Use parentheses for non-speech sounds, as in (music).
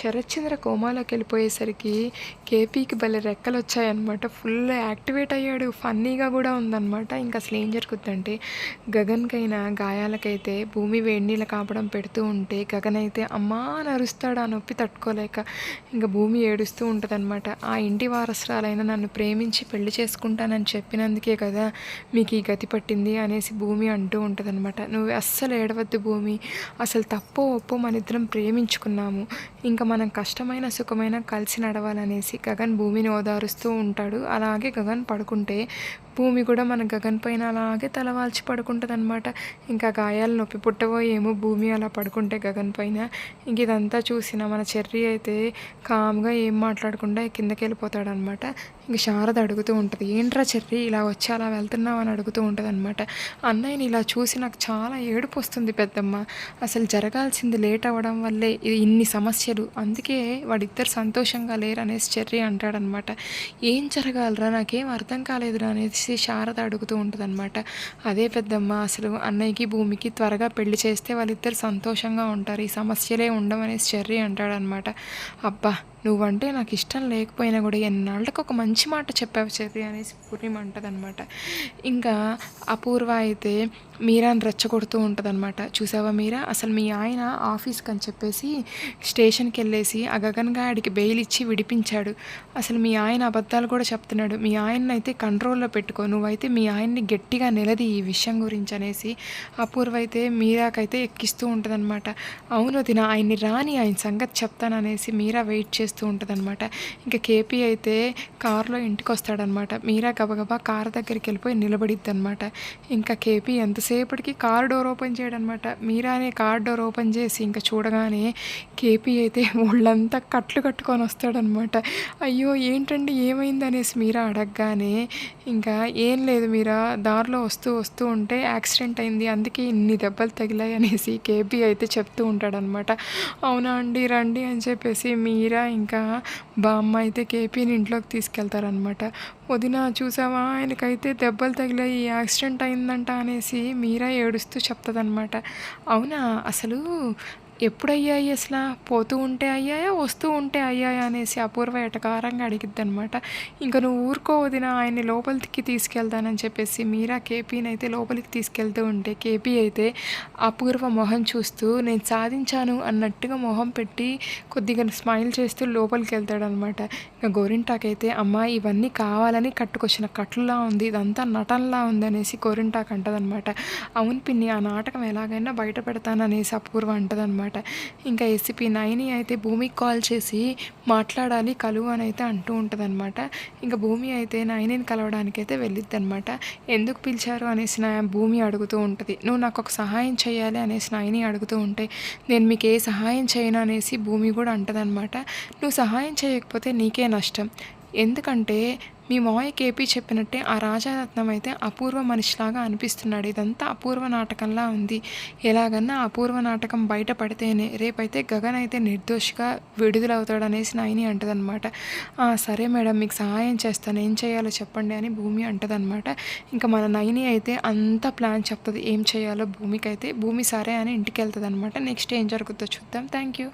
శరత్చంద్ర కోమాలోకి వెళ్ళిపోయేసరికి కేపీకి భలే రెక్కలు వచ్చాయన్నమాట ఫుల్ యాక్టివేట్ అయ్యాడు. ఫన్నీగా కూడా ఉందన్నమాట. ఇంకా అసలు ఏం జరుగుతుందంటే గగన్కైనా గాయాలకైతే భూమి వేడినీళ్ళ కాపడం పెడుతూ ఉంటే గగన్ అయితే అమ్మా నరుస్తాడు ఆ నొప్పి తట్టుకోలేక ఇంకా భూమి ఏడుస్తూ ఉంటుందన్నమాట. ఆ ఇంటి వారసురాలైన నన్ను ప్రేమించి పెళ్ళి చేసుకుంటానని చెప్పినందుకే కదా మీకు ఈ గతి పట్టింది అనేసి భూమి అంటూ ఉంటుందన్నమాట. నువ్వు అస్సలు ఏడవద్దు భూమి. అసలు తప్పో ఒప్పో మన ఇద్దరం ప్రేమించుకున్నాము. ఇంకా మనం కష్టమైన సుఖమైన కలిసి నడవాలనేసి గగన్ భూమిని ఓదారుస్తూ ఉంటాడు. అలాగే గగన్ పడుకుంటే భూమి కూడా మన గగన్ పైన అలాగే తలవాల్చి పడుకుంటుంది అనమాట ఇంకా గాయాలు నొప్పి పుట్టవో ఏమో భూమి అలా పడుకుంటే గగన్ పైన. ఇంక ఇదంతా చూసిన మన చెర్రీ అయితే కామ్గా ఏం మాట్లాడకుండా కిందకి వెళ్ళిపోతాడు అనమాట ఇంక శారద అడుగుతూ ఉంటుంది ఏంట్రా చెర్రి ఇలా వచ్చి అలా వెళ్తున్నావు? అని అడుగుతూ ఉంటుంది అనమాట అన్నయ్యని ఇలా చూసి నాకు చాలా ఏడుపు వస్తుంది పెద్దమ్మ. అసలు జరగాల్సింది లేట్ అవ్వడం వల్లే ఇది ఇన్ని సమస్యలు. అందుకే వాడిద్దరు సంతోషంగా లేరు అనేసి చెర్రి అంటాడనమాట ఏం జరగాలరా? నాకేం అర్థం కాలేదురా? అనేసి శారద అడుగుతూ ఉంటుంది అనమాట అదే పెద్దమ్మ అసలు అన్నయ్యకి భూమికి త్వరగా పెళ్ళి చేస్తే వాళ్ళిద్దరు సంతోషంగా ఉంటారు. ఈ సమస్యలే ఉండమనేసి చెర్రీ అంటాడనమాట అబ్బా నువ్వంటే నాకు ఇష్టం లేకపోయినా కూడా ఎన్నాళ్ళకి ఒక మంచి మాట చెప్పావు చెర్రి అనేసి పూర్ణిమ అంటదనమాట. ఇంకా అపూర్వ అయితే మీరాని రెచ్చగొడుతూ ఉంటుందన్నమాట చూసావా మీరా? అసలు మీ ఆయన ఆఫీస్కి అని చెప్పేసి స్టేషన్కి వెళ్ళేసి ఆ గగన్ గాడికి బెయిల్ ఇచ్చి విడిపించాడు. అసలు మీ ఆయన అబద్ధాలు కూడా చెప్తున్నాడు. మీ ఆయన్ని అయితే కంట్రోల్లో పెట్టుకో. నువ్వైతే మీ ఆయన్ని గట్టిగా నిలది ఈ విషయం గురించి అనేసి అపూర్వ అయితే మీరాకైతే ఎక్కిస్తూ ఉంటుందన్నమాట అవును తిన ఆయన్ని రాని ఆయన సంగతి చెప్తాననేసి మీరా వెయిట్ చేస్తూ ఉంటుందన్నమాట. ఇంకా కేపీ అయితే కారులో ఇంటికి వస్తాడనమాట మీరా గబగబా కారు దగ్గరికి వెళ్ళిపోయి నిలబడిద్ది అనమాట ఇంకా కేపీ ఎంతసేపటికి కార్ డోర్ ఓపెన్ చేయడనమాట మీరానే కార్ డోర్ ఓపెన్ చేసి ఇంకా చూడగానే కేపీ అయితే (laughs) ఒళ్ళంతా కట్లు కట్టుకొని వస్తాడనమాట అయ్యో ఏంటండి ఏమైంది అనేసి మీరా అడగగానే ఇంకా ఏం లేదు మీరా దారిలో వస్తూ వస్తూ ఉంటే యాక్సిడెంట్ అయింది అందుకే ఇన్ని దెబ్బలు తగిలాయి అనేసి కేపీ అయితే చెప్తూ ఉంటాడనమాట అవునా అండి రండి అని చెప్పేసి మీరా ఇంకా బామ్మ అయితే కేపీని ఇంట్లోకి తీసుకెళ్తారనమాట వదిన చూసావా? ఆయనకైతే దెబ్బలు తగిలాయి యాక్సిడెంట్ అయిందంట అనేసి మీరా ఏడుస్తూ చెప్తుందనమాట అవునా? అసలు ఎప్పుడయ్యాయి అసలు? పోతూ ఉంటే అయ్యాయా? వస్తూ ఉంటే అయ్యాయా? అనేసి అపూర్వ ఎటకారంగా అడిగిద్ది అనమాట ఇంకా నువ్వు ఊరుకో వదిన ఆయన్ని లోపలికి తీసుకెళ్తానని చెప్పేసి మీరా కేపీని అయితే లోపలికి తీసుకెళ్తూ ఉంటే కేపీ అయితే అపూర్వ మొహం చూస్తూ నేను సాధించాను అన్నట్టుగా మొహం పెట్టి కొద్దిగా స్మైల్ చేస్తూ లోపలికి వెళ్తాడనమాట ఇంకా గోరింటాకైతే అమ్మ ఇవన్నీ కావాలని కట్టుకొచ్చిన కట్లులా ఉంది ఇదంతా నటనలా ఉంది అనేసి గోరింటాక్ అంటదనమాట అవును పిన్ని ఆ నాటకం ఎలాగైనా బయట పెడతాననేసి అపూర్వ అంటదనమాట ఇంకా ఏసీపీ నైని అయితే భూమికి కాల్ చేసి మాట్లాడాలి కలువు అని అయితే అంటూ ఉంటుందన్నమాట. ఇంకా భూమి అయితే నైనిని కలవడానికి అయితే వెళ్ళిద్ది అనమాట ఎందుకు పిలిచారు అనేసి నా భూమి అడుగుతూ ఉంటుంది. నువ్వు నాకు ఒక సహాయం చేయాలి అనేసి నైని అడుగుతూ ఉంటే నేను మీకు ఏ సహాయం చేయను అనేసి భూమి కూడా అంటదనమాట నువ్వు సహాయం చేయకపోతే నీకే నష్టం. ఎందుకంటే మీ మాయ కేపీ చెప్పినట్టే ఆ రాజారత్నం అయితే అపూర్వ మనిషిలాగా అనిపిస్తున్నాడు. ఇదంతా అపూర్వ నాటకంలా ఉంది. ఎలాగన్నా అపూర్వ నాటకం బయటపడితేనే రేపైతే గగన్ అయితే నిర్దోషిగా విడుదలవుతాడనేసి నాయని అంటదనమాట సరే మేడం మీకు సహాయం చేస్తాను. ఏం చేయాలో చెప్పండి అని భూమి అంటదనమాట ఇంకా మన నయని అయితే అంత ప్లాన్ చెప్తుంది. ఏం చేయాలో భూమికి అయితే భూమి సరే అని ఇంటికి వెళ్తుంది అనమాట నెక్స్ట్ ఏం జరుగుతుందో చూద్దాం. Thank you.